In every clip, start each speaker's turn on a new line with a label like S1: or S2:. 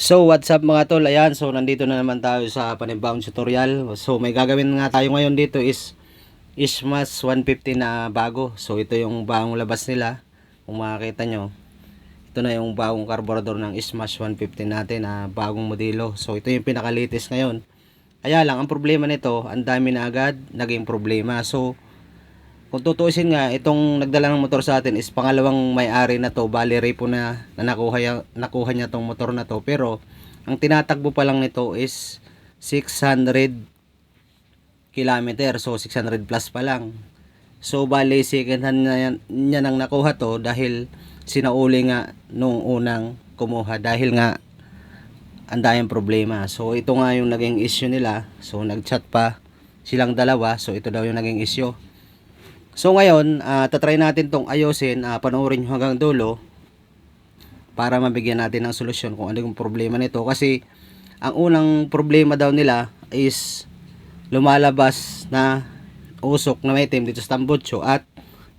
S1: So what's up mga tol, ayan, so nandito na naman tayo sa panibawang tutorial. So may gagawin nga tayo ngayon dito is Ismas 150 na bago. So ito yung bagong labas nila. Kung makakita nyo Ito na yung bagong carburetor ng Ismas 150 natin na bagong modelo. So ito yung pinakalitis ngayon. Kaya lang, ang problema nito, ang dami na agad naging problema. So kung tutuusin nga, itong nagdala ng motor sa atin is pangalawang may-ari na to, bali repo na, na nakuha, nakuha niya tong motor na to. Pero, ang tinatakbo pa lang nito is 600 kilometer. So, 600 plus pa lang. So, bali second hand na yan, niya nang nakuha to dahil sinauli nga nung unang kumuha. Dahil nga, ang daming problema. So, ito nga yung naging issue nila. So, nagchat pa silang dalawa. So, ito daw yung naging issue. So ngayon, uh, tatry natin tong ayusin, uh, panoorin nyo hanggang dulo para mabigyan natin ng solusyon kung ano yung problema nito kasi ang unang problema daw nila is lumalabas na usok na may itim dito sa tambutso at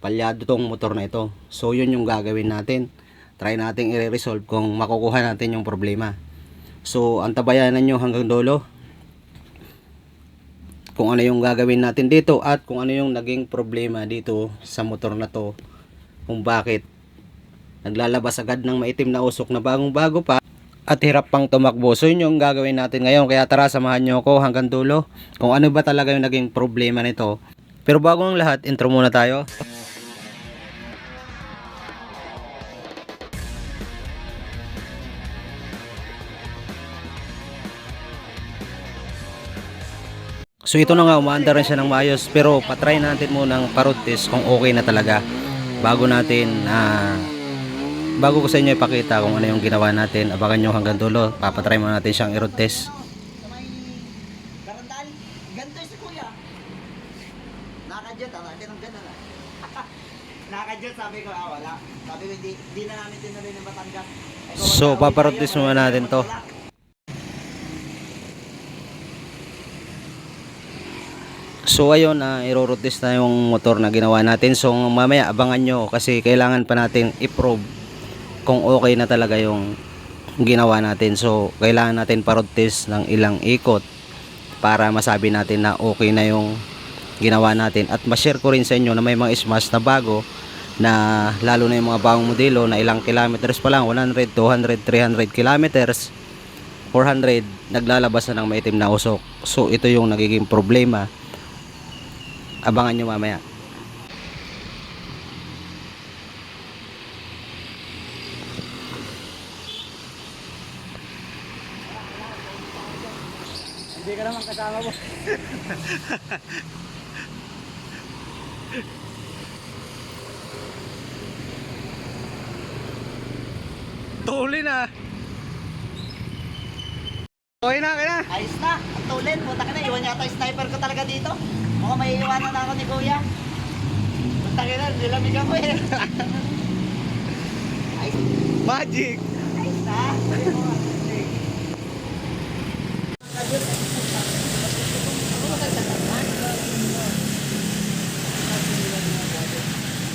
S1: palyado tong motor na ito. So yun yung gagawin natin. Try natin i-resolve kung makukuha natin yung problema. So antabayanan nyo hanggang dulo kung ano yung gagawin natin dito at kung ano yung naging problema dito sa motor na to kung bakit naglalabas agad ng maitim na usok na bagong bago pa at hirap pang tumakbo. So yun yung gagawin natin ngayon. Kaya tara samahan nyo ako hanggang dulo kung ano ba talaga yung naging problema nito. Pero bago ang lahat intro muna tayo So ito na nga, umaandar rin siya ng maayos pero patry natin muna ng parot test kung okay na talaga bago natin ah, bago ko sa inyo ipakita kung ano yung ginawa natin abangan nyo hanggang dulo papatry muna natin siyang i-road test
S2: ganito si kuya. Nakadyot, ano? Tinanggan na na. Nakadyot, sabi ko, ah, wala. Sabi ko, di, di na namin tinuloy ng Batangas.
S1: So, paparot test muna natin to. So ayun, uh, i-road test na yung motor na ginawa natin. So mamaya abangan nyo kasi kailangan pa natin i-probe kung okay na talaga yung ginawa natin. So kailangan natin parod test ng ilang ikot para masabi natin na okay na yung ginawa natin. At ma-share ko rin sa inyo na may mga smash na bago na lalo na yung mga bagong modelo na ilang kilometers pa lang 100, 200, 300 kilometers 400 naglalabas na ng maitim na usok. So ito yung nagiging problema abangan nyo mamaya
S2: Hindi ka naman kasama mo.
S1: Tuli na Okay na, okay na
S2: Ayos na, ang tulin. Punta ka na, iwan yata yung sniper ko talaga dito. Mukhang may iwanan na ako ni kuya. Ka na, nilamig ako eh.
S1: Magic
S2: mo, magic.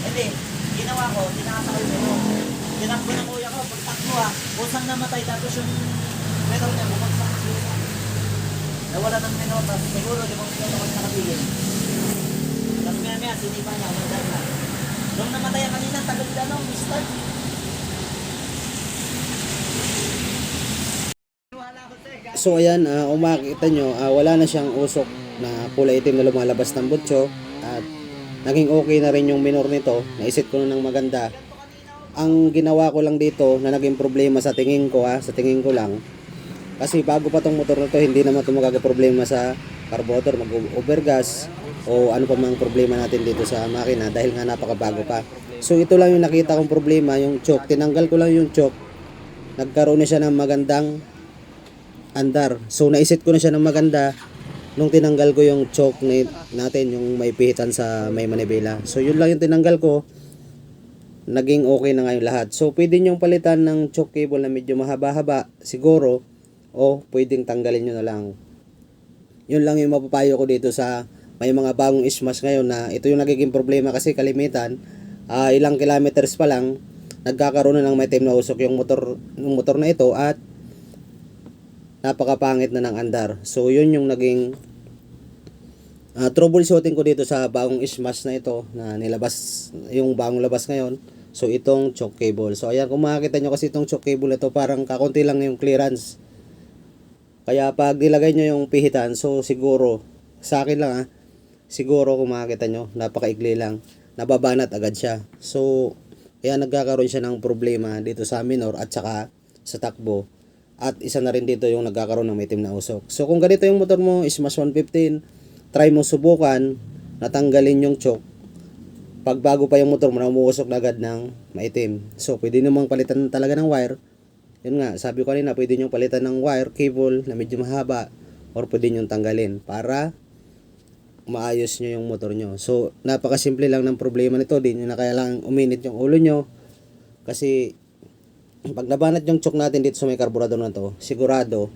S2: Hindi, ginawa ko, tinakasakal ko. Tinakbo ng kuya ko, pagtakbo ah, usang namatay tapos yung meron niya bumagsak. Nawala ng minuto, siguro limang minuto kasi nakatigil. Tapos maya maya, sinipa niya, wala na. Nung namatay ang kanina, tagal na nung start.
S1: So ayan, uh, umakita nyo, ah, wala na siyang usok na kulay itim na lumalabas ng butso at naging okay na rin yung minor nito. Naisip ko na ng maganda. Ang ginawa ko lang dito na naging problema sa tingin ko ha, sa tingin ko lang. Kasi bago pa tong motor na to, hindi naman ito magagaproblema sa carburetor, mag-overgas o ano pa mang problema natin dito sa makina dahil nga napakabago pa. So ito lang yung nakita kong problema, yung choke. Tinanggal ko lang yung choke. Nagkaroon na siya ng magandang andar. So naisip ko na siya ng maganda nung tinanggal ko yung choke na, natin, yung may pihitan sa may manibela. So yun lang yung tinanggal ko. Naging okay na ngayon lahat. So pwede nyong palitan ng choke cable na medyo mahaba-haba siguro o pwedeng tanggalin nyo na lang. Yun lang yung mapapayo ko dito sa may mga bagong ismas ngayon na ito yung nagiging problema kasi kalimitan ah, ilang kilometers pa lang nagkakaroon na ng may time na usok yung motor yung motor na ito at napakapangit na ng andar. So yun yung naging uh, troubleshooting ko dito sa bagong smash na ito na nilabas yung bagong labas ngayon. So itong choke cable. So ayan kung makikita nyo kasi itong choke cable ito parang kakunti lang yung clearance. Kaya pag nilagay nyo yung pihitan, so siguro, sa akin lang ha, siguro kung makikita nyo, napakaigli lang, nababanat agad siya. So, kaya nagkakaroon siya ng problema dito sa minor at saka sa takbo. At isa na rin dito yung nagkakaroon ng maitim na usok. So kung ganito yung motor mo, Smash 115, try mo subukan, natanggalin yung choke. Pag bago pa yung motor mo, na umuusok na agad ng maitim. So pwede namang palitan talaga ng wire. Yun nga, sabi ko kanina, pwede nyo palitan ng wire, cable na medyo mahaba or pwede nyo tanggalin para maayos nyo yung motor nyo. So, napakasimple lang ng problema nito. Di nyo na kailangan uminit yung ulo nyo. Kasi, pag nabanat yung choke natin dito sa may karburador na to, sigurado,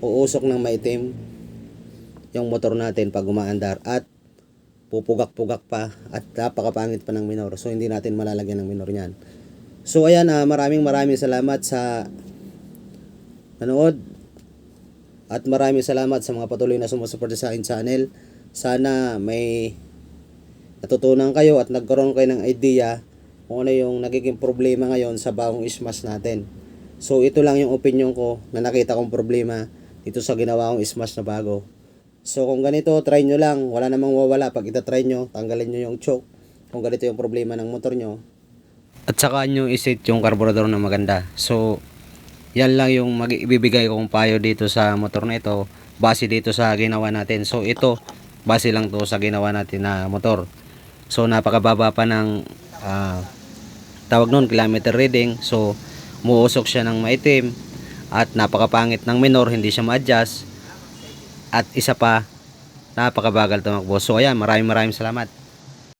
S1: uusok ng maitim yung motor natin pag umaandar at pupugak-pugak pa at napakapangit pa ng minor. So, hindi natin malalagyan ng minor niyan. So, ayan, ah, maraming maraming salamat sa nanood at maraming salamat sa mga patuloy na sumusuporta sa akin channel. Sana may natutunan kayo at nagkaroon kayo ng idea kung ano yung nagiging problema ngayon sa bagong smash natin. So ito lang yung opinion ko na nakita kong problema dito sa ginawa kong smash na bago. So kung ganito, try nyo lang. Wala namang wawala pag itatry nyo. Tanggalin nyo yung choke. Kung ganito yung problema ng motor nyo. At saka nyo isit yung carburetor na maganda. So yan lang yung mag-ibibigay kong payo dito sa motor na ito base dito sa ginawa natin. So ito base lang to sa ginawa natin na motor. So napakababa pa ng ah, tawag nun kilometer reading. So muusok siya ng maitim at napakapangit ng minor, hindi siya ma-adjust. At isa pa napakabagal tumakbo. So ayan, maraming maraming salamat.